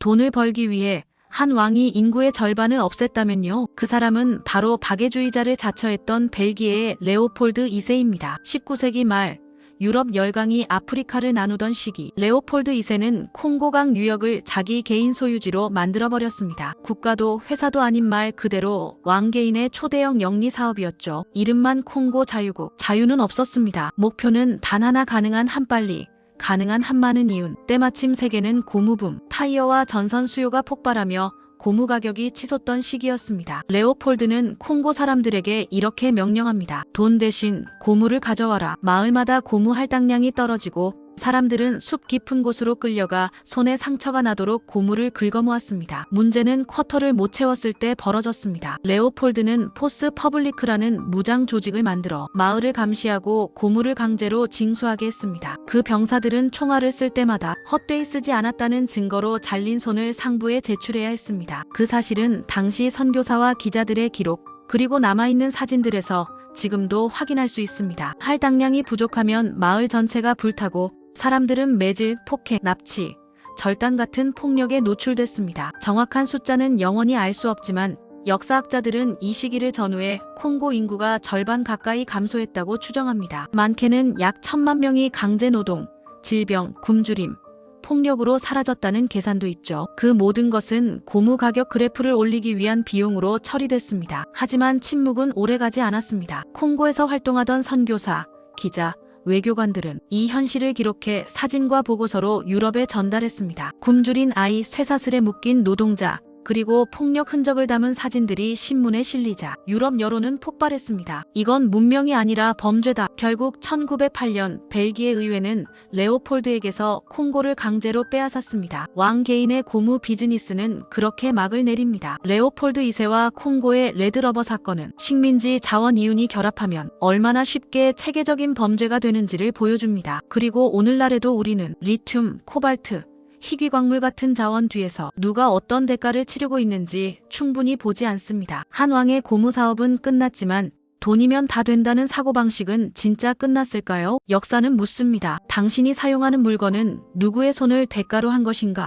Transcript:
돈을 벌기 위해 한 왕이 인구의 절반을 없앴다면요. 그 사람은 바로 박애주의자를 자처했던 벨기에의 레오폴드 2세입니다. 19세기 말 유럽 열강이 아프리카를 나누던 시기 레오폴드 2세는 콩고강 유역을 자기 개인 소유지로 만들어버렸습니다. 국가도 회사도 아닌 말 그대로 왕개인의 초대형 영리 사업이었죠. 이름만 콩고 자유국. 자유는 없었습니다. 목표는 단 하나 가능한 한빨리 가능한 한많은 이윤. 때마침 세계는 고무붐, 타이어와 전선 수요가 폭발하며 고무 가격이 치솟던 시기였습니다. 레오폴드는 콩고 사람들에게 이렇게 명령합니다. 돈 대신 고무를 가져와라. 마을마다 고무 할당량이 떨어지고 사람들은 숲 깊은 곳으로 끌려가 손에 상처가 나도록 고무를 긁어모았습니다. 문제는 쿼터를 못 채웠을 때 벌어졌습니다. 레오폴드는 포스 퍼블리크라는 무장 조직을 만들어 마을을 감시하고 고무를 강제로 징수하게 했습니다. 그 병사들은 총알을 쓸 때마다 헛되이 쓰지 않았다는 증거로 잘린 손을 상부에 제출해야 했습니다. 그 사실은 당시 선교사와 기자들의 기록 그리고 남아있는 사진들에서 지금도 확인할 수 있습니다. 할당량이 부족하면 마을 전체가 불타고 사람들은 매질, 폭행, 납치, 절단 같은 폭력에 노출됐습니다. 정확한 숫자는 영원히 알 수 없지만 역사학자들은 이 시기를 전후해 콩고 인구가 절반 가까이 감소했다고 추정합니다. 많게는 약 천만 명이 강제 노동, 질병, 굶주림, 폭력으로 사라졌다는 계산도 있죠. 그 모든 것은 고무 가격 그래프를 올리기 위한 비용으로 처리됐습니다. 하지만 침묵은 오래가지 않았습니다. 콩고에서 활동하던 선교사, 기자, 외교관들은 이 현실을 기록해 사진과 보고서로 유럽에 전달했습니다. 굶주린 아이, 쇠사슬에 묶인 노동자, 그리고 폭력 흔적을 담은 사진들이 신문에 실리자 유럽 여론은 폭발했습니다. 이건 문명이 아니라 범죄다. 결국 1908년 벨기에 의회는 레오폴드에게서 콩고를 강제로 빼앗았습니다. 왕 개인의 고무 비즈니스는 그렇게 막을 내립니다. 레오폴드 2세와 콩고의 레드러버 사건은 식민지 자원 이윤이 결합하면 얼마나 쉽게 체계적인 범죄가 되는지를 보여줍니다. 그리고 오늘날에도 우리는 리튬, 코발트, 희귀 광물 같은 자원 뒤에서 누가 어떤 대가를 치르고 있는지 충분히 보지 않습니다. 한 왕의 고무 사업은 끝났지만 돈이면 다 된다는 사고방식은 진짜 끝났을까요? 역사는 묻습니다. 당신이 사용하는 물건은 누구의 손을 대가로 한 것인가?